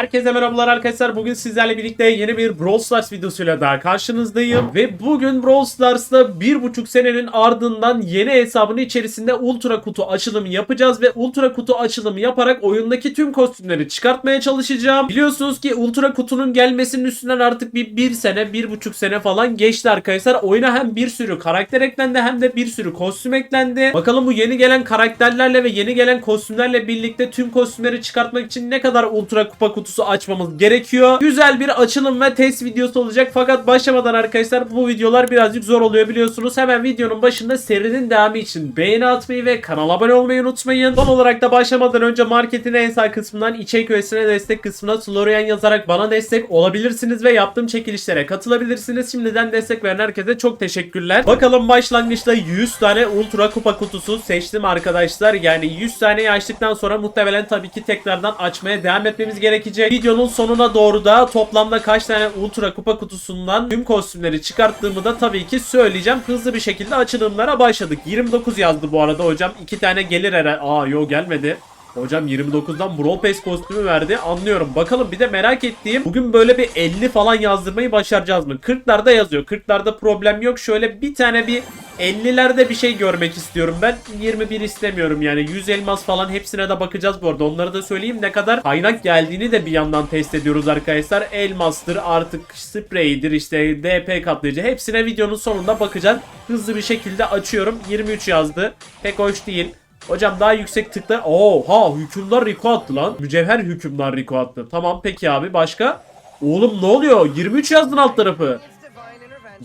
Herkese merhabalar arkadaşlar. Bugün sizlerle birlikte yeni bir Brawl Stars videosuyla daha karşınızdayım. Ve bugün Brawl Stars'ta bir buçuk senenin ardından yeni hesabın içerisinde Ultra Kutu açılımı yapacağız. Ve Ultra Kutu açılımı yaparak oyundaki tüm kostümleri çıkartmaya çalışacağım. Biliyorsunuz ki Ultra Kutu'nun gelmesinin üstünden artık bir, bir sene, bir buçuk sene falan geçti arkadaşlar. Oyuna hem bir sürü karakter eklendi hem de bir sürü kostüm eklendi. Bakalım bu yeni gelen karakterlerle ve yeni gelen kostümlerle birlikte tüm kostümleri çıkartmak için ne kadar Ultra Kupa kutusu açmamız gerekiyor. Güzel bir açılım ve test videosu olacak. Fakat başlamadan arkadaşlar bu videolar birazcık zor oluyor biliyorsunuz. Hemen videonun başında serinin devamı için beğeni atmayı ve kanala abone olmayı unutmayın. Son olarak da başlamadan önce marketin en sağ kısmından içerik üyesine destek kısmına Florian yazarak bana destek olabilirsiniz ve yaptığım çekilişlere katılabilirsiniz. Şimdiden destek veren herkese çok teşekkürler. Bakalım başlangıçta 100 tane Ultra Kupa kutusu seçtim arkadaşlar. Yani 100 taneyi açtıktan sonra muhtemelen tabii ki tekrardan açmaya devam etmemiz gerekecek. Videonun sonuna doğru da toplamda kaç tane Ultra Kupa kutusundan tüm kostümleri çıkarttığımı da tabii ki söyleyeceğim. Hızlı bir şekilde açılımlara başladık. 29 yazdı bu arada hocam. 2 tane gelir herhalde. Aa yo gelmedi. Hocam 29'dan Brawl Pass kostümü verdi. Anlıyorum. Bakalım bir de merak ettiğim bugün böyle bir 50 falan yazdırmayı başaracağız mı? 40'larda yazıyor. 40'larda problem yok. Şöyle bir tane bir 50'lerde bir şey görmek istiyorum ben. 21 istemiyorum yani. 100 elmas falan hepsine de bakacağız bu arada. Onları da söyleyeyim ne kadar kaynak geldiğini de bir yandan test ediyoruz arkadaşlar. Elmastır artık spreydir işte DP katlayıcı. Hepsine videonun sonunda bakacağız. Hızlı bir şekilde açıyorum. 23 yazdı. Pek hoş değil. Hocam daha yüksek tıkla. Oha hükümdar Rico attı lan. Mücevher hükümdar Rico attı. Tamam peki abi başka? Oğlum ne oluyor? 23 yazdın alt tarafı.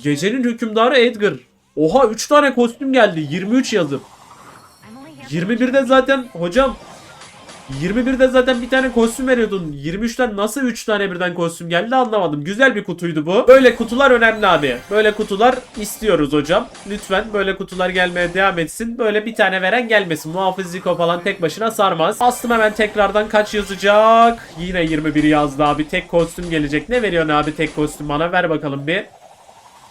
Gecenin hükümdarı Edgar. Oha 3 tane kostüm geldi. 23 yazıp. 21'de zaten hocam 21'de zaten bir tane kostüm veriyordun. 23'ten nasıl 3 tane birden kostüm geldi anlamadım. Güzel bir kutuydu bu. Böyle kutular önemli abi. Böyle kutular istiyoruz hocam. Lütfen böyle kutular gelmeye devam etsin. Böyle bir tane veren gelmesin. Muhafız Zico falan tek başına sarmaz. Bastım hemen tekrardan kaç yazacak? Yine 21 yazdı abi. Tek kostüm gelecek. Ne veriyorsun abi tek kostüm bana? Ver bakalım bir.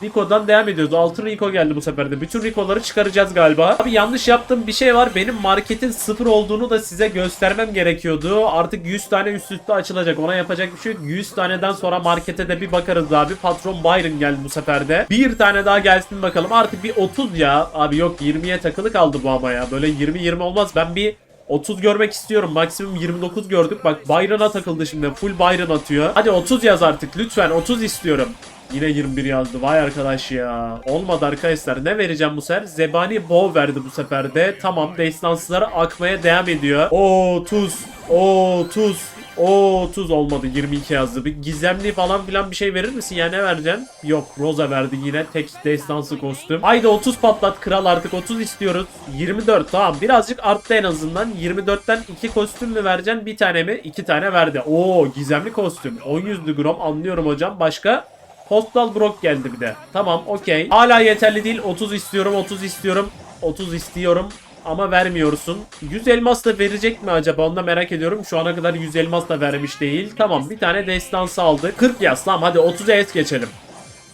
Rico'dan devam ediyoruz. 6 Rico geldi bu sefer de. Bütün Rico'ları çıkaracağız galiba. Abi yanlış yaptığım bir şey var. Benim marketin sıfır olduğunu da size göstermem gerekiyordu. Artık 100 tane üst üste açılacak. Ona yapacak bir şey yok. 100 taneden sonra markete de bir bakarız abi. Patron Byron geldi bu sefer de. Bir tane daha gelsin bakalım. Artık bir 30 ya. Abi yok 20'ye takılı kaldı bu ama ya. Böyle 20-20 olmaz. Ben bir 30 görmek istiyorum. Maksimum 29 gördük. Bak Byron'a takıldı şimdi. Full Byron atıyor. Hadi 30 yaz artık. Lütfen 30 istiyorum. Yine 21 yazdı. Vay arkadaş ya. Olmadı arkadaşlar. Ne vereceğim bu sefer? Zebani Bow verdi bu sefer de. Tamam. Destansları akmaya devam ediyor. O tuz. O tuz. O tuz olmadı. 22 yazdı. Bir gizemli falan filan bir şey verir misin ya? Ne vereceksin? Yok. Rosa verdi yine. Tek destansı kostüm. Haydi 30 patlat kral artık. 30 istiyoruz. 24 tamam. Birazcık arttı en azından. 24'ten 2 kostüm mü vereceksin? Bir tane mi? 2 tane verdi. Oo gizemli kostüm. 10 yüzlü gram anlıyorum hocam. Başka? Postal Brock geldi bir de. Tamam okey. Hala yeterli değil. 30 istiyorum 30 istiyorum. 30 istiyorum ama vermiyorsun. 100 elmas da verecek mi acaba onu da merak ediyorum. Şu ana kadar 100 elmas da vermiş değil. Tamam bir tane destansı aldı. 40 yaz tamam hadi 30'a es geçelim.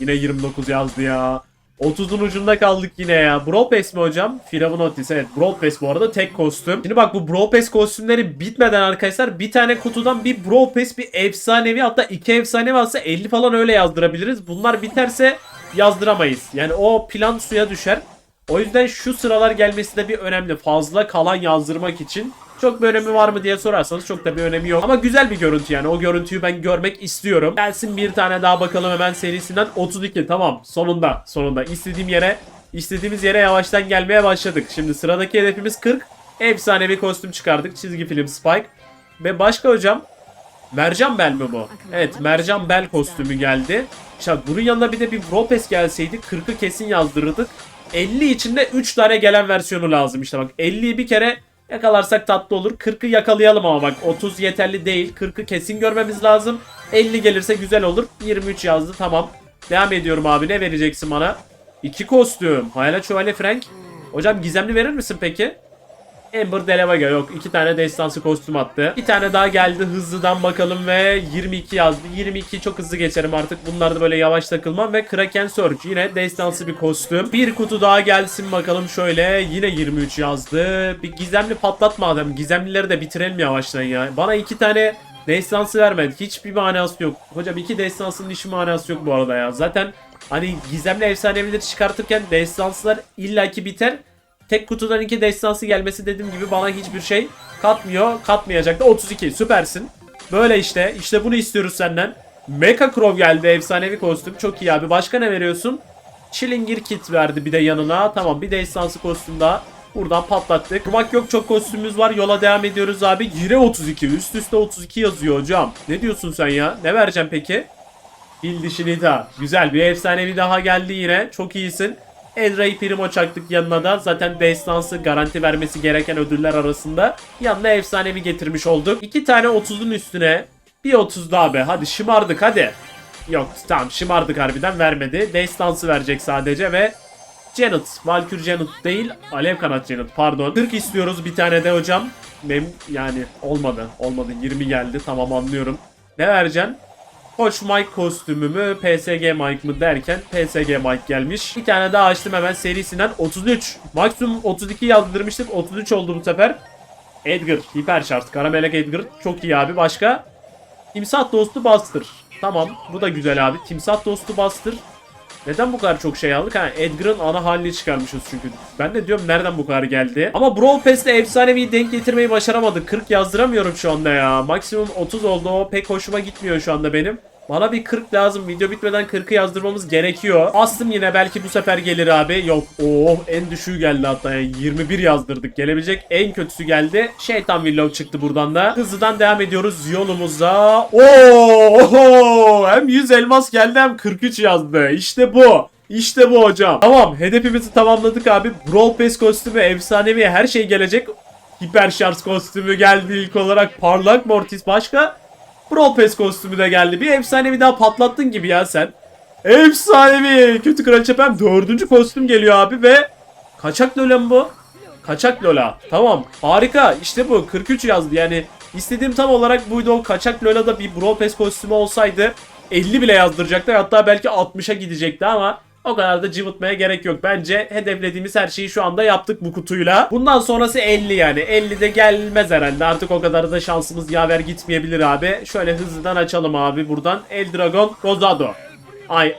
Yine 29 yazdı ya. 30'un ucunda kaldık yine ya. Brawl Pass mi hocam? Firavun Otis evet. Brawl Pass bu arada tek kostüm. Şimdi bak bu Brawl Pass kostümleri bitmeden arkadaşlar bir tane kutudan bir Brawl Pass bir efsanevi hatta iki efsanevi alsa 50 falan öyle yazdırabiliriz. Bunlar biterse yazdıramayız. Yani o plan suya düşer. O yüzden şu sıralar gelmesi de bir önemli. Fazla kalan yazdırmak için. Çok bir önemi var mı diye sorarsanız çok da bir önemi yok. Ama güzel bir görüntü yani. O görüntüyü ben görmek istiyorum. Gelsin bir tane daha bakalım hemen serisinden. 32 tamam. Sonunda. Sonunda. istediğim yere istediğimiz yere yavaştan gelmeye başladık. Şimdi sıradaki hedefimiz 40. Efsane bir kostüm çıkardık. Çizgi film Spike. Ve başka hocam Mercan Bel mi bu? Evet Mercan Bel kostümü geldi. İşte bunun yanına bir de bir Ropes gelseydi 40'ı kesin yazdırırdık. 50 içinde 3 tane gelen versiyonu lazım işte bak 50'yi bir kere yakalarsak tatlı olur. 40'ı yakalayalım ama bak 30 yeterli değil. 40'ı kesin görmemiz lazım. 50 gelirse güzel olur. 23 yazdı tamam. Devam ediyorum abi ne vereceksin bana? 2 kostüm. Hayalet Şövalye Frank. Hocam gizemli verir misin peki? Amber Delevaga yok. iki tane destansı kostüm attı. Bir tane daha geldi hızlıdan bakalım ve 22 yazdı. 22 çok hızlı geçerim artık. Bunlarda böyle yavaş takılmam ve Kraken Surge yine destansı bir kostüm. Bir kutu daha gelsin bakalım şöyle. Yine 23 yazdı. Bir gizemli patlat madem. Gizemlileri de bitirelim yavaştan ya. Bana iki tane Destansı vermedi. Hiçbir manası yok. Hocam iki destansının işi manası yok bu arada ya. Zaten hani gizemli efsanevileri çıkartırken destanslar illaki biter. Tek kutudan iki destansı gelmesi dediğim gibi bana hiçbir şey katmıyor. Katmayacak da 32. Süpersin. Böyle işte. İşte bunu istiyoruz senden. Mecha Crow geldi. Efsanevi kostüm. Çok iyi abi. Başka ne veriyorsun? Çilingir kit verdi bir de yanına. Tamam bir destansı kostüm daha. Buradan patlattık. Kurmak yok çok kostümümüz var. Yola devam ediyoruz abi. Yine 32. Üst üste 32 yazıyor hocam. Ne diyorsun sen ya? Ne vereceğim peki? Bil daha. Güzel bir efsanevi daha geldi yine. Çok iyisin. Edra'yı Primo çaktık yanına da. Zaten destansı garanti vermesi gereken ödüller arasında. Yanına efsanevi getirmiş olduk. İki tane 30'un üstüne. Bir 30 daha be. Hadi şımardık hadi. Yok tamam şımardık harbiden vermedi. Destansı verecek sadece ve Janet. Valkür Janet değil. Alev kanat Janet pardon. 40 istiyoruz bir tane de hocam. Benim yani olmadı. Olmadı 20 geldi tamam anlıyorum. Ne vereceksin? Koç Mike kostümü mü PSG Mike mı derken PSG Mike gelmiş. Bir tane daha açtım hemen serisinden 33. Maksimum 32 yazdırmıştık 33 oldu bu sefer. Edgar hiper şart. Karamelek Edgar çok iyi abi. Başka? Timsah dostu Buster. Tamam bu da güzel abi. Timsah dostu Buster. Neden bu kadar çok şey aldık? Ha Edgar'ın ana halini çıkarmışız çünkü. Ben de diyorum nereden bu kadar geldi? Ama Brawl Pass'te efsanevi denk getirmeyi başaramadık. 40 yazdıramıyorum şu anda ya. Maksimum 30 oldu o pek hoşuma gitmiyor şu anda benim. Bana bir 40 lazım. Video bitmeden 40'ı yazdırmamız gerekiyor. Astım yine belki bu sefer gelir abi. Yok. Oh en düşüğü geldi hatta. Yani 21 yazdırdık. Gelebilecek en kötüsü geldi. Şeytan Willow çıktı buradan da. Hızlıdan devam ediyoruz yolumuza. Oo! Hem 100 elmas geldi hem 43 yazdı. İşte bu. İşte bu hocam. Tamam hedefimizi tamamladık abi. Brawl Pass kostümü efsanevi her şey gelecek. Hiper şarj kostümü geldi ilk olarak. Parlak Mortis başka? Brawl Pass kostümü de geldi. Bir efsanevi daha patlattın gibi ya sen. Efsanevi. Kötü Kraliçe Pem dördüncü kostüm geliyor abi ve kaçak Lola mı bu? Kaçak Lola. Tamam. Harika. İşte bu. 43 yazdı. Yani istediğim tam olarak buydu. O kaçak Lola'da bir Brawl Pass kostümü olsaydı 50 bile yazdıracaktı. Hatta belki 60'a gidecekti ama o kadar da cıvıtmaya gerek yok. Bence hedeflediğimiz her şeyi şu anda yaptık bu kutuyla. Bundan sonrası 50 yani. 50 de gelmez herhalde. Artık o kadar da şansımız yaver gitmeyebilir abi. Şöyle hızlıdan açalım abi buradan. El Dragon Rosado. Ay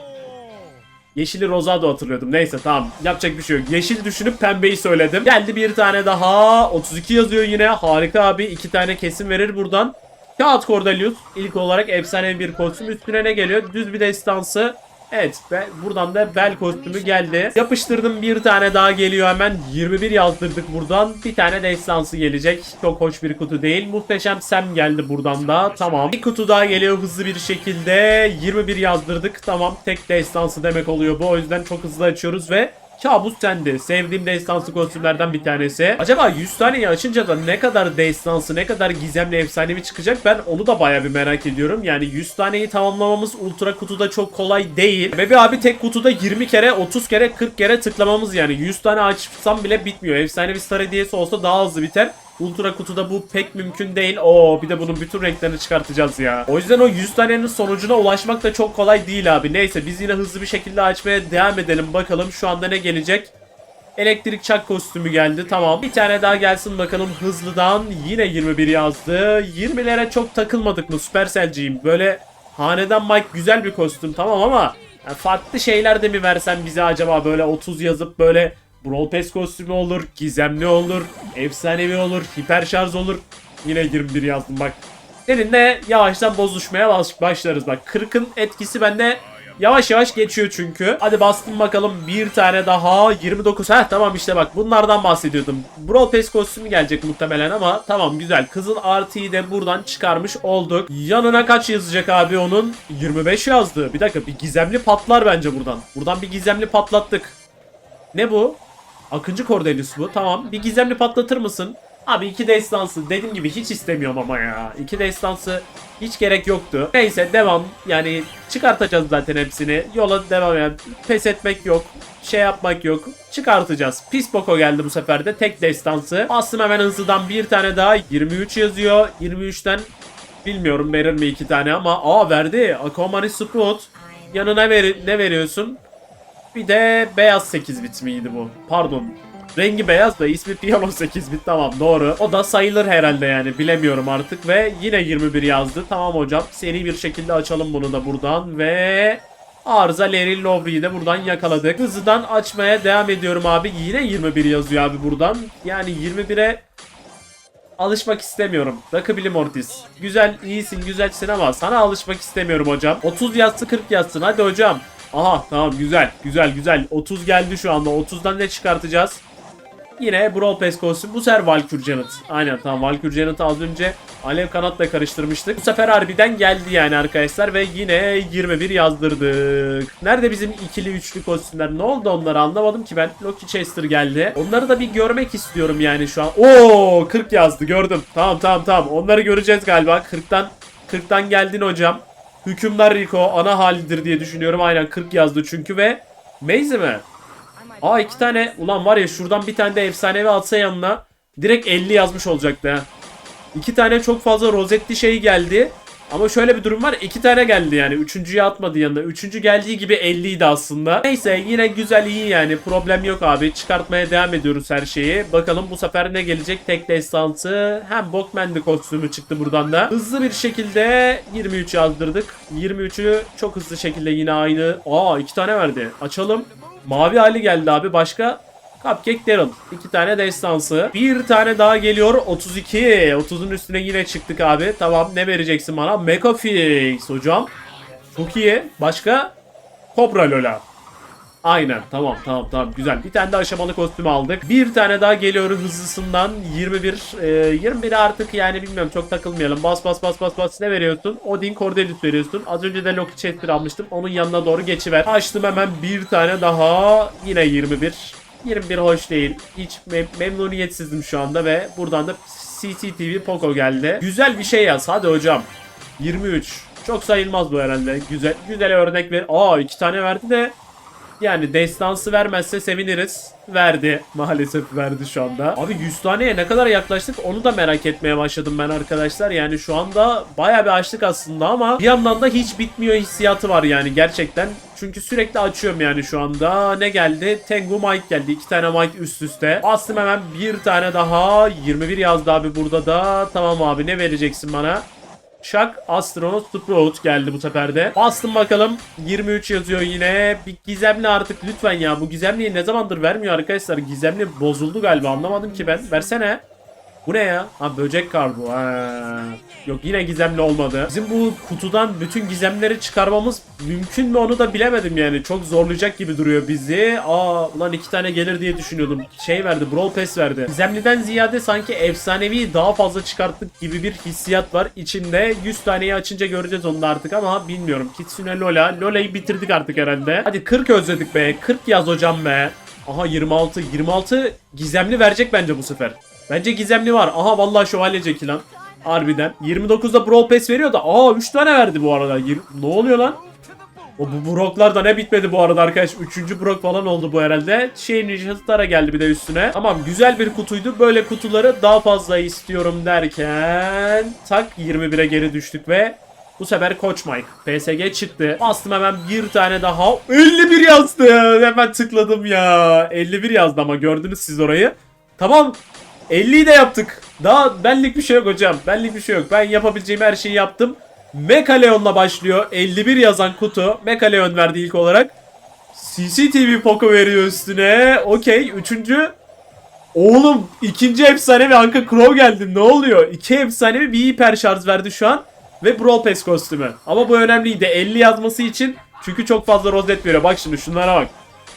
Yeşili Rosado hatırlıyordum. Neyse tamam. Yapacak bir şey yok. Yeşil düşünüp pembeyi söyledim. Geldi bir tane daha. 32 yazıyor yine. Harika abi. iki tane kesim verir buradan. Kağıt Cordelius. ilk olarak efsane bir kostüm. Üstüne ne geliyor? Düz bir destansı. Evet be, buradan da bel kostümü geldi. Yapıştırdım bir tane daha geliyor hemen. 21 yazdırdık buradan. Bir tane destansı gelecek. Çok hoş bir kutu değil. Muhteşem Sam geldi buradan da. Tamam. Bir kutu daha geliyor hızlı bir şekilde. 21 yazdırdık. Tamam tek destansı demek oluyor bu. O yüzden çok hızlı açıyoruz ve Kabus sende. Sevdiğim destansı kostümlerden bir tanesi. Acaba 100 taneyi açınca da ne kadar destansı, ne kadar gizemli efsanevi çıkacak ben onu da baya bir merak ediyorum. Yani 100 taneyi tamamlamamız ultra kutuda çok kolay değil. Ve bir abi tek kutuda 20 kere, 30 kere, 40 kere tıklamamız yani. 100 tane açsam bile bitmiyor. Efsanevi star hediyesi olsa daha hızlı biter. Ultra kutuda bu pek mümkün değil. Oo bir de bunun bütün renklerini çıkartacağız ya. O yüzden o 100 tanenin sonucuna ulaşmak da çok kolay değil abi. Neyse biz yine hızlı bir şekilde açmaya devam edelim. Bakalım şu anda ne gelecek. Elektrik çak kostümü geldi. Tamam. Bir tane daha gelsin bakalım hızlıdan. Yine 21 yazdı. 20'lere çok takılmadık mı Supercell'ciyim? Böyle hanedan Mike güzel bir kostüm tamam ama ya farklı şeyler de mi versen bize acaba böyle 30 yazıp böyle Brawl Pass kostümü olur, gizemli olur, efsanevi olur, hiper şarj olur. Yine 21 yazdım bak. Seninle yavaştan bozuşmaya baş- başlarız bak. 40'ın etkisi bende yavaş yavaş geçiyor çünkü. Hadi bastım bakalım bir tane daha 29. Heh tamam işte bak bunlardan bahsediyordum. Brawl Pass kostümü gelecek muhtemelen ama tamam güzel. Kızıl artıyı da buradan çıkarmış olduk. Yanına kaç yazacak abi onun? 25 yazdı. Bir dakika bir gizemli patlar bence buradan. Buradan bir gizemli patlattık. Ne bu? Akıncı Cordelius bu. Tamam. Bir gizemli patlatır mısın? Abi iki destansı. Dediğim gibi hiç istemiyorum ama ya. İki destansı hiç gerek yoktu. Neyse devam. Yani çıkartacağız zaten hepsini. Yola devam yani. Pes etmek yok. Şey yapmak yok. Çıkartacağız. Pis Boko geldi bu sefer de. Tek destansı. Bastım hemen hızlıdan bir tane daha. 23 yazıyor. 23'ten bilmiyorum verir mi iki tane ama. Aa verdi. Aquamani Sprout. Yanına ver ne veriyorsun? Bir de beyaz 8 bit miydi bu? Pardon. Rengi beyaz da ismi Piyano 8 bit tamam doğru. O da sayılır herhalde yani bilemiyorum artık ve yine 21 yazdı. Tamam hocam seri bir şekilde açalım bunu da buradan ve Arıza Larry Lowry'i de buradan yakaladık. Hızlıdan açmaya devam ediyorum abi. Yine 21 yazıyor abi buradan. Yani 21'e alışmak istemiyorum. Rakı Mortis. Güzel, iyisin, güzelsin ama sana alışmak istemiyorum hocam. 30 yazsın 40 yazsın hadi hocam. Aha tamam güzel, güzel, güzel. 30 geldi şu anda. 30'dan ne çıkartacağız? Yine Brawl Pass kostüm. Bu sefer Valkür Janet. Aynen tamam Valkür Janet'ı az önce Alev Kanat'la karıştırmıştık. Bu sefer harbiden geldi yani arkadaşlar ve yine 21 yazdırdık. Nerede bizim ikili üçlü kostümler? Ne oldu onları anlamadım ki ben. Loki Chester geldi. Onları da bir görmek istiyorum yani şu an. Oo 40 yazdı gördüm. Tamam tamam tamam. Onları göreceğiz galiba. 40'tan 40'tan geldin hocam. Hükümdar Rico ana halidir diye düşünüyorum. Aynen 40 yazdı çünkü ve Maze mi? Aa iki tane. Ulan var ya şuradan bir tane de efsanevi atsa yanına direkt 50 yazmış olacaktı. İki tane çok fazla rozetli şey geldi. Ama şöyle bir durum var. iki tane geldi yani. Üçüncüyü atmadı yanına. Üçüncü geldiği gibi 50 idi aslında. Neyse yine güzel iyi yani. Problem yok abi. Çıkartmaya devam ediyoruz her şeyi. Bakalım bu sefer ne gelecek? Tek destansı. Hem Bokman'dı kostümü çıktı buradan da. Hızlı bir şekilde 23 yazdırdık. 23'ü çok hızlı şekilde yine aynı. Aa iki tane verdi. Açalım. Mavi hali geldi abi. Başka? Cupcake Daryl. İki tane destansı. Bir tane daha geliyor. 32. 30'un üstüne yine çıktık abi. Tamam ne vereceksin bana? Mecha Fix hocam. Çok iyi. Başka? Cobra Lola. Aynen tamam tamam tamam güzel. Bir tane de aşamalı kostüm aldık. Bir tane daha geliyor hızlısından 21. Ee, 21 artık yani bilmiyorum çok takılmayalım. Bas bas bas bas bas ne veriyorsun? Odin Cordelius veriyorsun. Az önce de Loki Chester almıştım. Onun yanına doğru geçiver. Açtım hemen bir tane daha. Yine 21. 21 hoş değil. Hiç mem- memnuniyetsizdim şu anda ve buradan da CCTV Poco geldi. Güzel bir şey yaz hadi hocam. 23. Çok sayılmaz bu herhalde. Güzel güzel örnek ver. Aa iki tane verdi de yani destansı vermezse seviniriz. Verdi. Maalesef verdi şu anda. Abi 100 taneye ne kadar yaklaştık onu da merak etmeye başladım ben arkadaşlar. Yani şu anda baya bir açtık aslında ama bir yandan da hiç bitmiyor hissiyatı var yani gerçekten. Çünkü sürekli açıyorum yani şu anda. Ne geldi? Tengu Mike geldi. İki tane Mike üst üste. Bastım hemen bir tane daha. 21 yazdı abi burada da. Tamam abi ne vereceksin bana? Chuck Astronaut Sprout geldi bu sefer de. Bastım bakalım. 23 yazıyor yine. Bir gizemli artık lütfen ya. Bu gizemliyi ne zamandır vermiyor arkadaşlar. Gizemli bozuldu galiba. Anlamadım ki ben. Versene. Bu ne ya? Ha böcek kar bu. Ha. Yok yine gizemli olmadı. Bizim bu kutudan bütün gizemleri çıkarmamız mümkün mü onu da bilemedim yani. Çok zorlayacak gibi duruyor bizi. Aa ulan iki tane gelir diye düşünüyordum. Şey verdi Brawl Pass verdi. Gizemliden ziyade sanki efsanevi daha fazla çıkarttık gibi bir hissiyat var içimde. 100 taneyi açınca göreceğiz onu da artık ama bilmiyorum. Kitsune Lola. Lola'yı bitirdik artık herhalde. Hadi 40 özledik be. 40 yaz hocam be. Aha 26. 26 gizemli verecek bence bu sefer. Bence gizemli var. Aha vallahi şövalye Jackie lan. Harbiden. 29'da Brawl Pass veriyor da aa 3 tane verdi bu arada. Ne oluyor lan? O bu Brock'lar da ne bitmedi bu arada arkadaş. Üçüncü Brock falan oldu bu herhalde. Şey Ninja geldi bir de üstüne. Tamam güzel bir kutuydu. Böyle kutuları daha fazla istiyorum derken tak 21'e geri düştük ve bu sefer Koç Mike. PSG çıktı. Bastım hemen bir tane daha. 51 yazdı. Hemen tıkladım ya. 51 yazdı ama gördünüz siz orayı. Tamam. 50'yi de yaptık. Daha benlik bir şey yok hocam. Benlik bir şey yok. Ben yapabileceğim her şeyi yaptım. Mekaleon'la başlıyor. 51 yazan kutu. Mekaleon verdi ilk olarak. CCTV Poco veriyor üstüne. Okey. Üçüncü. Oğlum ikinci efsanevi Anka Crow geldi. Ne oluyor? İki efsanevi bir hiper şarj verdi şu an. Ve Brawl Pass kostümü. Ama bu önemliydi. 50 yazması için. Çünkü çok fazla rozet veriyor. Bak şimdi şunlara bak.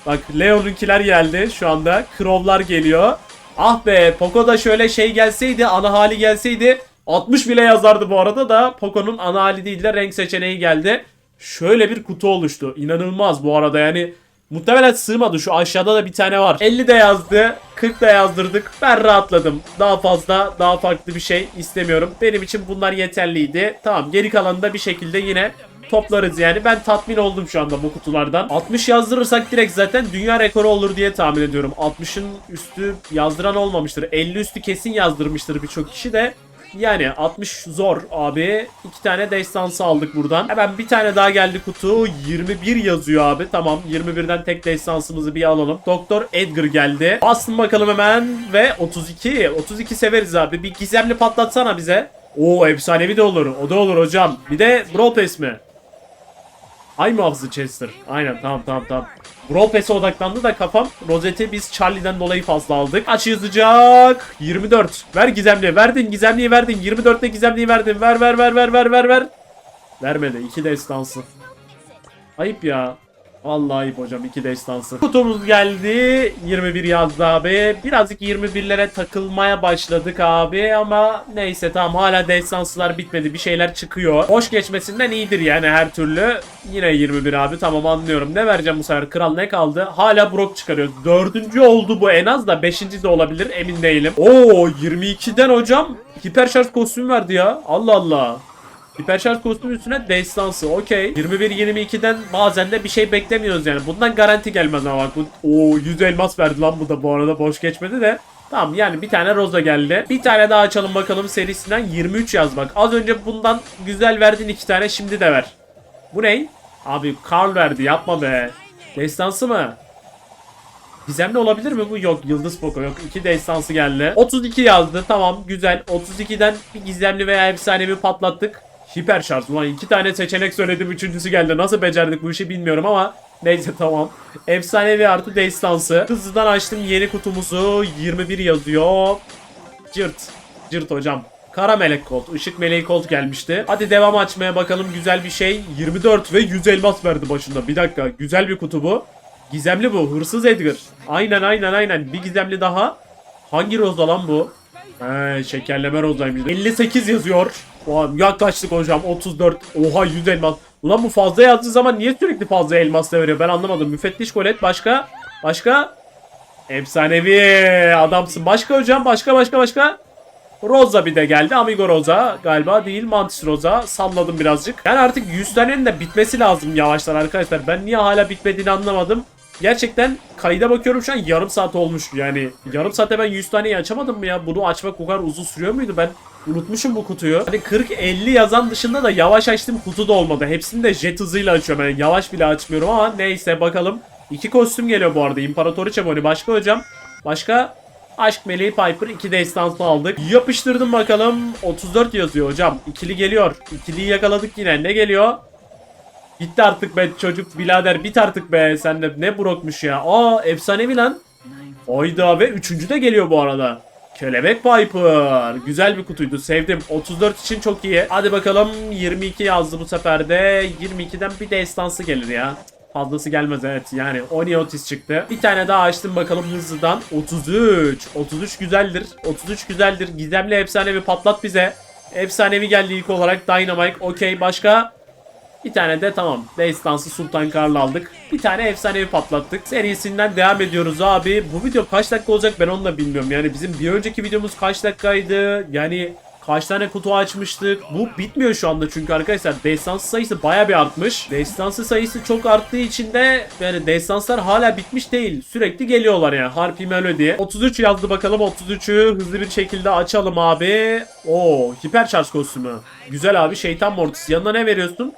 Bak Leon'unkiler geldi şu anda. Crow'lar geliyor. Ah be Poco'da şöyle şey gelseydi ana hali gelseydi 60 bile yazardı bu arada da Poco'nun ana hali değil de renk seçeneği geldi. Şöyle bir kutu oluştu. İnanılmaz bu arada yani muhtemelen sığmadı şu aşağıda da bir tane var. 50 de yazdı 40 da yazdırdık ben rahatladım. Daha fazla daha farklı bir şey istemiyorum. Benim için bunlar yeterliydi. Tamam geri kalanını da bir şekilde yine toplarız yani. Ben tatmin oldum şu anda bu kutulardan. 60 yazdırırsak direkt zaten dünya rekoru olur diye tahmin ediyorum. 60'ın üstü yazdıran olmamıştır. 50 üstü kesin yazdırmıştır birçok kişi de. Yani 60 zor abi. İki tane destansı aldık buradan. Hemen bir tane daha geldi kutu. 21 yazıyor abi. Tamam 21'den tek destansımızı bir alalım. Doktor Edgar geldi. Bastım bakalım hemen ve 32. 32 severiz abi. Bir gizemli patlatsana bize. Oo efsanevi de olur. O da olur hocam. Bir de Brawl Pass mi? Ay muhafızı Chester. Aynen tamam tamam tamam. Brawl Pass'e odaklandı da kafam. Rozeti biz Charlie'den dolayı fazla aldık. Aç yazacak. 24. Ver gizemliği. Verdin gizemliği verdin. 24'te gizemliği verdin. Ver ver ver ver ver ver ver. Vermedi. 2 destansı. Ayıp ya. Vallahi hocam. 2 destansı. Kutumuz geldi. 21 yazdı abi. Birazcık 21'lere takılmaya başladık abi. Ama neyse tamam hala destansılar bitmedi. Bir şeyler çıkıyor. Hoş geçmesinden iyidir yani her türlü. Yine 21 abi tamam anlıyorum. Ne vereceğim bu sefer? Kral ne kaldı? Hala Brock çıkarıyoruz. Dördüncü oldu bu en az da. Beşinci de olabilir emin değilim. Oo 22'den hocam. Hiper şarj kostümü verdi ya. Allah Allah. Hiperşarj kostümü üstüne destansı. Okey. 21-22'den bazen de bir şey beklemiyoruz yani. Bundan garanti gelmez ama bak. Bu, oo 100 elmas verdi lan bu da bu arada boş geçmedi de. Tamam yani bir tane Rosa geldi. Bir tane daha açalım bakalım serisinden 23 yaz bak. Az önce bundan güzel verdin iki tane şimdi de ver. Bu ne? Abi Karl verdi yapma be. Destansı mı? Gizemli olabilir mi bu? Yok. Yıldız Poco yok. 2 destansı geldi. 32 yazdı. Tamam güzel. 32'den bir gizemli veya efsanevi patlattık. Hiper şarj. Ulan iki tane seçenek söyledim. Üçüncüsü geldi. Nasıl becerdik bu işi bilmiyorum ama neyse tamam. Efsanevi artı destansı. Hızlıdan açtım yeni kutumuzu. 21 yazıyor. Cırt. Cırt hocam. Kara melek kolt, ışık meleği kolt gelmişti. Hadi devam açmaya bakalım güzel bir şey. 24 ve 100 elmas verdi başında. Bir dakika güzel bir kutu bu. Gizemli bu. Hırsız Edgar. Aynen aynen aynen. Bir gizemli daha. Hangi roza lan bu? He şekerleme rozaymış. 58 yazıyor. Oha, yaklaştık hocam 34. Oha 100 elmas. Ulan bu fazla yazdığı zaman niye sürekli fazla elmas da veriyor? Ben anlamadım. Müfettiş kolet başka? Başka? Efsanevi adamsın. Başka hocam başka başka başka? Rosa bir de geldi. Amigo Rosa galiba değil. Mantis Rosa. Salladım birazcık. Yani artık 100 tanenin de bitmesi lazım yavaştan arkadaşlar. Ben niye hala bitmediğini anlamadım. Gerçekten kayda bakıyorum şu an yarım saat olmuş. Yani yarım saatte ben 100 taneyi açamadım mı ya? Bunu açmak o kadar uzun sürüyor muydu? Ben unutmuşum bu kutuyu. Hani 40-50 yazan dışında da yavaş açtığım kutu da olmadı. Hepsini de jet hızıyla açıyorum. Yani yavaş bile açmıyorum ama neyse bakalım. İki kostüm geliyor bu arada. İmparatoriçe Bonnie. Başka hocam? Başka? Aşk Meleği Piper 2 destanslı aldık. Yapıştırdım bakalım. 34 yazıyor hocam. İkili geliyor. İkiliyi yakaladık yine. Ne geliyor? Bitti artık be çocuk birader bit artık be sen de ne brokmuş ya. Aa efsanevi lan. Oyda ve üçüncü de geliyor bu arada. Kelebek Piper. Güzel bir kutuydu sevdim. 34 için çok iyi. Hadi bakalım 22 yazdı bu sefer de. 22'den bir destansı gelir ya. Fazlası gelmez evet yani Oni Otis çıktı. Bir tane daha açtım bakalım hızlıdan. 33. 33 güzeldir. 33 güzeldir. Gizemli efsanevi patlat bize. Efsanevi geldi ilk olarak Dynamite. Okey başka? Bir tane de tamam. Destansı Sultan Karl aldık. Bir tane efsanevi patlattık. Serisinden devam ediyoruz abi. Bu video kaç dakika olacak ben onu da bilmiyorum. Yani bizim bir önceki videomuz kaç dakikaydı? Yani kaç tane kutu açmıştık? Bu bitmiyor şu anda çünkü arkadaşlar destansı sayısı baya bir artmış. Destansı sayısı çok arttığı için de yani destanslar hala bitmiş değil. Sürekli geliyorlar yani. Harpy Melody. 33 yazdı bakalım 33'ü hızlı bir şekilde açalım abi. Oo hiper şarj kostümü. Güzel abi şeytan mortis. Yanına ne veriyorsun?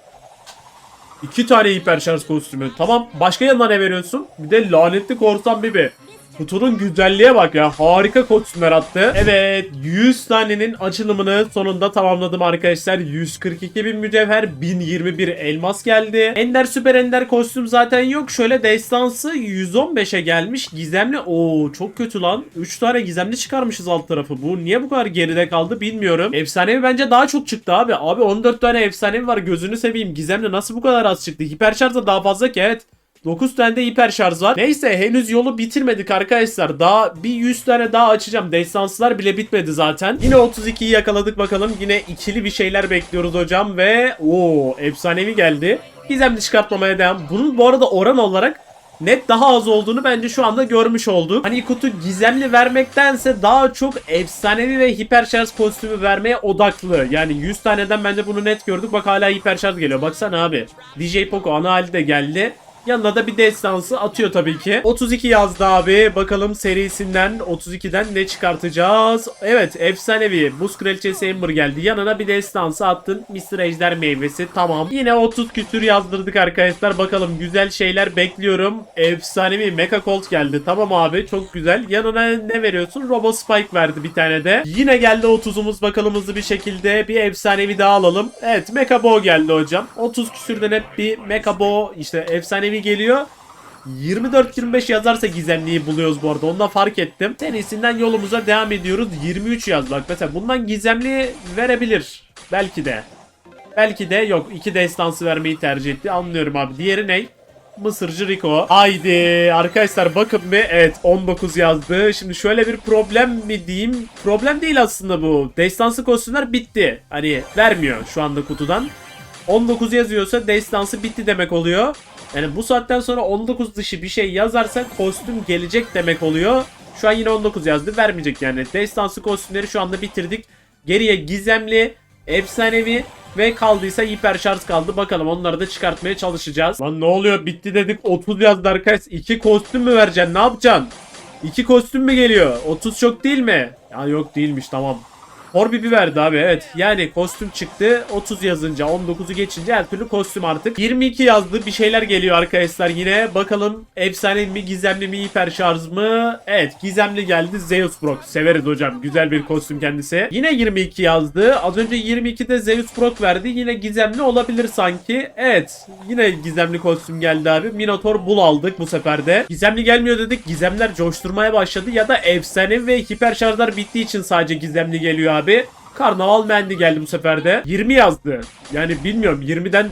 İki tane hiper şarj kostümü. Tamam. Başka yanına ne veriyorsun? Bir de lanetli korsan Bibi. Kutunun güzelliğe bak ya. Harika kostümler attı. Evet. 100 tanenin açılımını sonunda tamamladım arkadaşlar. 142 bin mücevher. 1021 elmas geldi. Ender süper ender kostüm zaten yok. Şöyle destansı 115'e gelmiş. Gizemli. Oo çok kötü lan. 3 tane gizemli çıkarmışız alt tarafı. Bu niye bu kadar geride kaldı bilmiyorum. Efsanevi bence daha çok çıktı abi. Abi 14 tane efsanevi var. Gözünü seveyim. Gizemli nasıl bu kadar az çıktı? Hiperşarj da daha fazla ki evet. 9 tane de hiper şarj var. Neyse henüz yolu bitirmedik arkadaşlar. Daha bir 100 tane daha açacağım. Destanslar bile bitmedi zaten. Yine 32'yi yakaladık bakalım. Yine ikili bir şeyler bekliyoruz hocam ve o efsanevi geldi. Gizemli çıkartmamaya devam. Bunun bu arada oran olarak net daha az olduğunu bence şu anda görmüş olduk. Hani kutu gizemli vermektense daha çok efsanevi ve hiper şarj kostümü vermeye odaklı. Yani 100 taneden bence bunu net gördük. Bak hala hiper şarj geliyor. Baksana abi. DJ Poco ana hali de geldi. Yanına da bir destansı atıyor tabii ki. 32 yazdı abi. Bakalım serisinden 32'den ne çıkartacağız? Evet efsanevi. Buz kraliçesi Ember geldi. Yanına bir destansı attın. Mr. Ejder meyvesi. Tamam. Yine 30 küsür yazdırdık arkadaşlar. Bakalım güzel şeyler bekliyorum. Efsanevi Mecha Colt geldi. Tamam abi çok güzel. Yanına ne veriyorsun? Robo Spike verdi bir tane de. Yine geldi 30'umuz bakalım hızlı bir şekilde. Bir efsanevi daha alalım. Evet Mecha Bo geldi hocam. 30 küsürden hep bir Mecha Bo işte efsanevi geliyor. 24-25 yazarsa gizemliyi buluyoruz bu arada. Onu da fark ettim. Serisinden yolumuza devam ediyoruz. 23 yaz. Mesela bundan gizemli verebilir. Belki de. Belki de yok. iki destansı vermeyi tercih etti. Anlıyorum abi. Diğeri ne? Mısırcı Rico. Haydi arkadaşlar bakın bir evet 19 yazdı. Şimdi şöyle bir problem mi diyeyim? Problem değil aslında bu. Destansı kostümler bitti. Hani vermiyor şu anda kutudan. 19 yazıyorsa destansı bitti demek oluyor. Yani bu saatten sonra 19 dışı bir şey yazarsa kostüm gelecek demek oluyor. Şu an yine 19 yazdı. Vermeyecek yani. Destansı kostümleri şu anda bitirdik. Geriye gizemli, efsanevi ve kaldıysa hiper şarj kaldı. Bakalım onları da çıkartmaya çalışacağız. Lan ne oluyor? Bitti dedik. 30 yazdı arkadaş. 2 kostüm mü vereceksin? Ne yapacaksın? 2 kostüm mü geliyor? 30 çok değil mi? Ya yok değilmiş tamam. Horbibi verdi abi evet. Yani kostüm çıktı. 30 yazınca 19'u geçince her türlü kostüm artık. 22 yazdı. Bir şeyler geliyor arkadaşlar yine. Bakalım efsane mi gizemli mi hiper şarj mı? Evet gizemli geldi. Zeus Brock. Severiz hocam. Güzel bir kostüm kendisi. Yine 22 yazdı. Az önce 22'de Zeus Brock verdi. Yine gizemli olabilir sanki. Evet. Yine gizemli kostüm geldi abi. Minotaur Bull aldık bu sefer de. Gizemli gelmiyor dedik. Gizemler coşturmaya başladı. Ya da efsane ve hiper şarjlar bittiği için sadece gizemli geliyor abi. Karnaval Mendi geldi bu sefer de. 20 yazdı. Yani bilmiyorum 20'den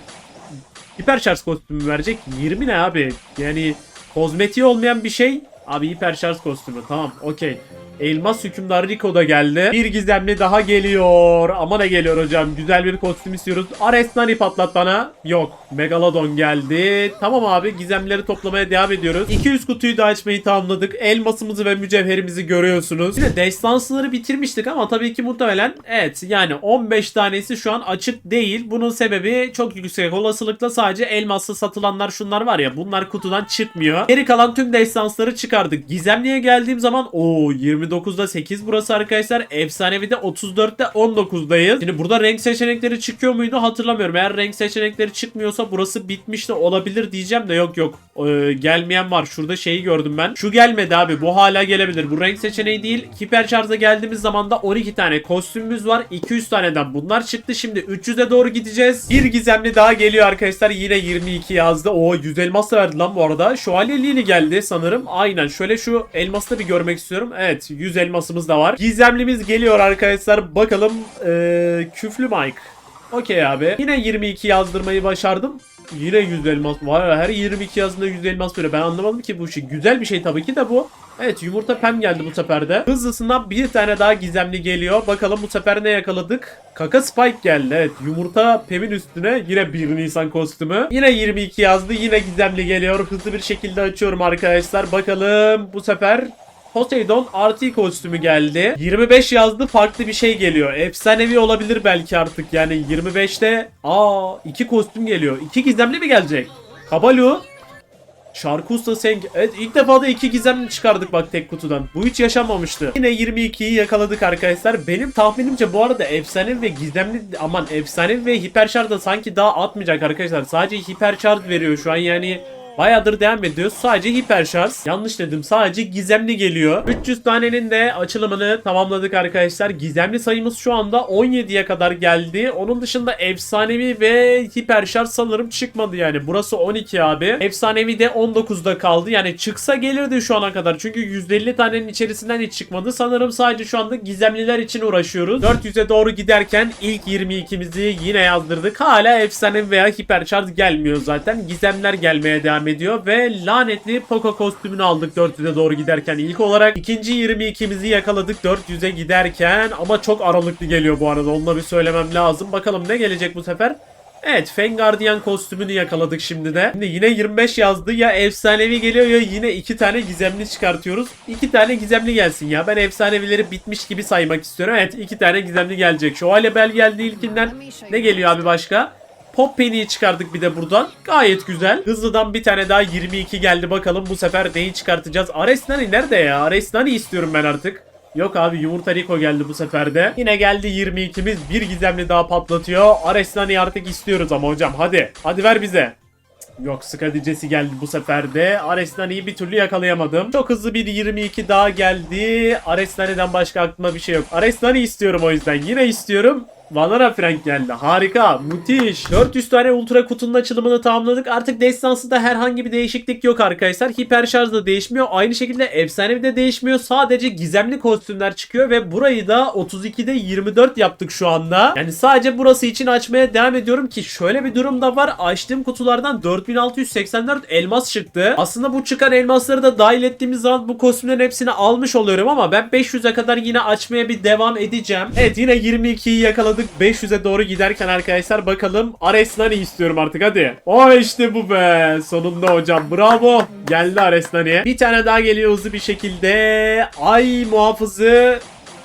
hiper şarj kostümü verecek. 20 ne abi? Yani kozmetiği olmayan bir şey. Abi hiper şarj kostümü tamam okey. Elmas hükümdar Rico da geldi. Bir gizemli daha geliyor. Ama ne geliyor hocam? Güzel bir kostüm istiyoruz. Ares Nani patlat bana. Yok. Megalodon geldi. Tamam abi gizemleri toplamaya devam ediyoruz. 200 kutuyu da açmayı tamamladık. Elmasımızı ve mücevherimizi görüyorsunuz. Yine destansıları bitirmiştik ama tabii ki muhtemelen evet yani 15 tanesi şu an açık değil. Bunun sebebi çok yüksek olasılıkla sadece elmaslı satılanlar şunlar var ya bunlar kutudan çıkmıyor. Geri kalan tüm destansları çıkardık. Gizemliye geldiğim zaman o 29'da 8 burası arkadaşlar. Efsanevi de 34'te 19'dayız. Şimdi burada renk seçenekleri çıkıyor muydu hatırlamıyorum. Eğer renk seçenekleri çıkmıyorsa burası bitmiş de olabilir diyeceğim de yok yok. Ee, gelmeyen var. Şurada şeyi gördüm ben. Şu gelmedi abi. Bu hala gelebilir. Bu renk seçeneği değil. Hiper şarja geldiğimiz zaman da 12 tane kostümümüz var. 200 taneden bunlar çıktı. Şimdi 300'e doğru gideceğiz. Bir gizemli daha geliyor arkadaşlar. Yine 22 yazdı. O 100 elmas verdi lan bu arada. Şövalye Lili geldi sanırım. Aynen. Şöyle şu elması da bir görmek istiyorum. Evet 100 elmasımız da var. Gizemlimiz geliyor arkadaşlar. Bakalım. Ee, küflü Mike. Okey abi. Yine 22 yazdırmayı başardım. Yine 100 elmas. Var ya her 22 yazında 100 elmas böyle. Ben anlamadım ki bu şey. Güzel bir şey tabii ki de bu. Evet yumurta pem geldi bu sefer de. Hızlısından bir tane daha gizemli geliyor. Bakalım bu sefer ne yakaladık? Kaka Spike geldi. Evet yumurta pemin üstüne yine 1 Nisan kostümü. Yine 22 yazdı. Yine gizemli geliyor. Hızlı bir şekilde açıyorum arkadaşlar. Bakalım bu sefer Poseidon RT kostümü geldi. 25 yazdı farklı bir şey geliyor. Efsanevi olabilir belki artık yani 25'te aa iki kostüm geliyor. İki gizemli mi gelecek? Kabalu Şarkı Usta Seng. Evet ilk defa da iki gizemli çıkardık bak tek kutudan. Bu hiç yaşanmamıştı. Yine 22'yi yakaladık arkadaşlar. Benim tahminimce bu arada efsane ve gizemli aman efsane ve hiper da sanki daha atmayacak arkadaşlar. Sadece hiper şarj veriyor şu an yani Bayağıdır devam ediyor. Sadece hiper şarj. Yanlış dedim. Sadece gizemli geliyor. 300 tanenin de açılımını tamamladık arkadaşlar. Gizemli sayımız şu anda 17'ye kadar geldi. Onun dışında efsanevi ve hiper şarj sanırım çıkmadı yani. Burası 12 abi. Efsanevi de 19'da kaldı. Yani çıksa gelirdi şu ana kadar. Çünkü 150 tanenin içerisinden hiç çıkmadı. Sanırım sadece şu anda gizemliler için uğraşıyoruz. 400'e doğru giderken ilk 22'mizi yine yazdırdık. Hala efsane veya hiper şarj gelmiyor zaten. Gizemler gelmeye devam ediyor ve lanetli Poco kostümünü aldık 400'e doğru giderken ilk olarak. ikinci 22'mizi yakaladık 400'e giderken ama çok aralıklı geliyor bu arada. Onu da bir söylemem lazım. Bakalım ne gelecek bu sefer? Evet Fengardian kostümünü yakaladık şimdi de. Şimdi yine 25 yazdı ya efsanevi geliyor ya yine 2 tane gizemli çıkartıyoruz. 2 tane gizemli gelsin ya. Ben efsanevileri bitmiş gibi saymak istiyorum. Evet 2 tane gizemli gelecek. Şövalye Bel geldi ilkinden. Ne geliyor abi başka? Pop Penny'yi çıkardık bir de buradan. Gayet güzel. Hızlıdan bir tane daha 22 geldi bakalım bu sefer neyi çıkartacağız. Ares Nani nerede ya? Ares Nani istiyorum ben artık. Yok abi yumurta Rico geldi bu sefer de. Yine geldi 22'miz. Bir gizemli daha patlatıyor. Ares Nani'yi artık istiyoruz ama hocam hadi. Hadi ver bize. Yok Skadicesi geldi bu sefer de. Aresnani'yi bir türlü yakalayamadım. Çok hızlı bir 22 daha geldi. Aresnani'den başka aklıma bir şey yok. Aresnani istiyorum o yüzden. Yine istiyorum. Vanara Frank geldi. Harika. Müthiş. 400 tane ultra kutunun açılımını tamamladık. Artık destansında herhangi bir değişiklik yok arkadaşlar. Hiper şarj da değişmiyor. Aynı şekilde efsanevi de değişmiyor. Sadece gizemli kostümler çıkıyor ve burayı da 32'de 24 yaptık şu anda. Yani sadece burası için açmaya devam ediyorum ki şöyle bir durum da var. Açtığım kutulardan 4684 elmas çıktı. Aslında bu çıkan elmasları da dahil ettiğimiz zaman bu kostümlerin hepsini almış oluyorum ama ben 500'e kadar yine açmaya bir devam edeceğim. Evet yine 22'yi yakaladık. 500'e doğru giderken arkadaşlar bakalım Ares Nani istiyorum artık hadi. O işte bu be. Sonunda hocam bravo. Geldi Ares Nani. Bir tane daha geliyor hızlı bir şekilde. Ay muhafızı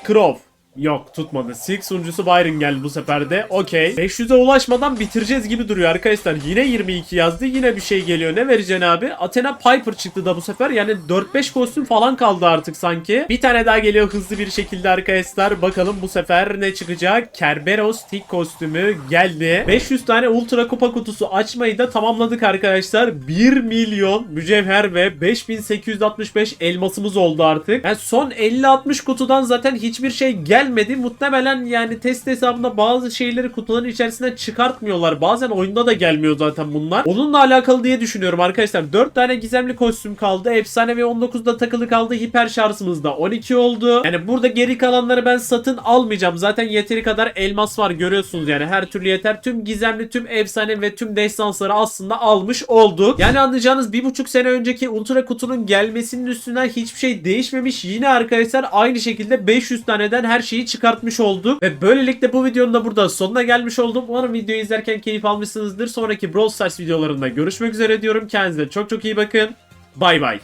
Crow. Yok tutmadı. Silk sunucusu Byron geldi bu sefer de. Okey. 500'e ulaşmadan bitireceğiz gibi duruyor arkadaşlar. Yine 22 yazdı. Yine bir şey geliyor. Ne vereceksin abi? Athena Piper çıktı da bu sefer. Yani 4-5 kostüm falan kaldı artık sanki. Bir tane daha geliyor hızlı bir şekilde arkadaşlar. Bakalım bu sefer ne çıkacak? Kerberos Tick kostümü geldi. 500 tane Ultra Kupa kutusu açmayı da tamamladık arkadaşlar. 1 milyon mücevher ve 5865 elmasımız oldu artık. Yani son 50-60 kutudan zaten hiçbir şey gelmedi. Muhtemelen yani test hesabında bazı şeyleri kutuların içerisinden çıkartmıyorlar. Bazen oyunda da gelmiyor zaten bunlar. Onunla alakalı diye düşünüyorum arkadaşlar. 4 tane gizemli kostüm kaldı. Efsane ve 19'da takılı kaldı. Hiper şarjımız da 12 oldu. Yani burada geri kalanları ben satın almayacağım. Zaten yeteri kadar elmas var görüyorsunuz yani. Her türlü yeter. Tüm gizemli, tüm efsane ve tüm destansları aslında almış olduk. Yani anlayacağınız bir buçuk sene önceki Ultra kutunun gelmesinin üstünden hiçbir şey değişmemiş. Yine arkadaşlar aynı şekilde 500 taneden her şeyi çıkartmış olduk. Ve böylelikle bu videonun da burada sonuna gelmiş oldum. Umarım videoyu izlerken keyif almışsınızdır. Sonraki Brawl Stars videolarında görüşmek üzere diyorum. Kendinize çok çok iyi bakın. Bay bay.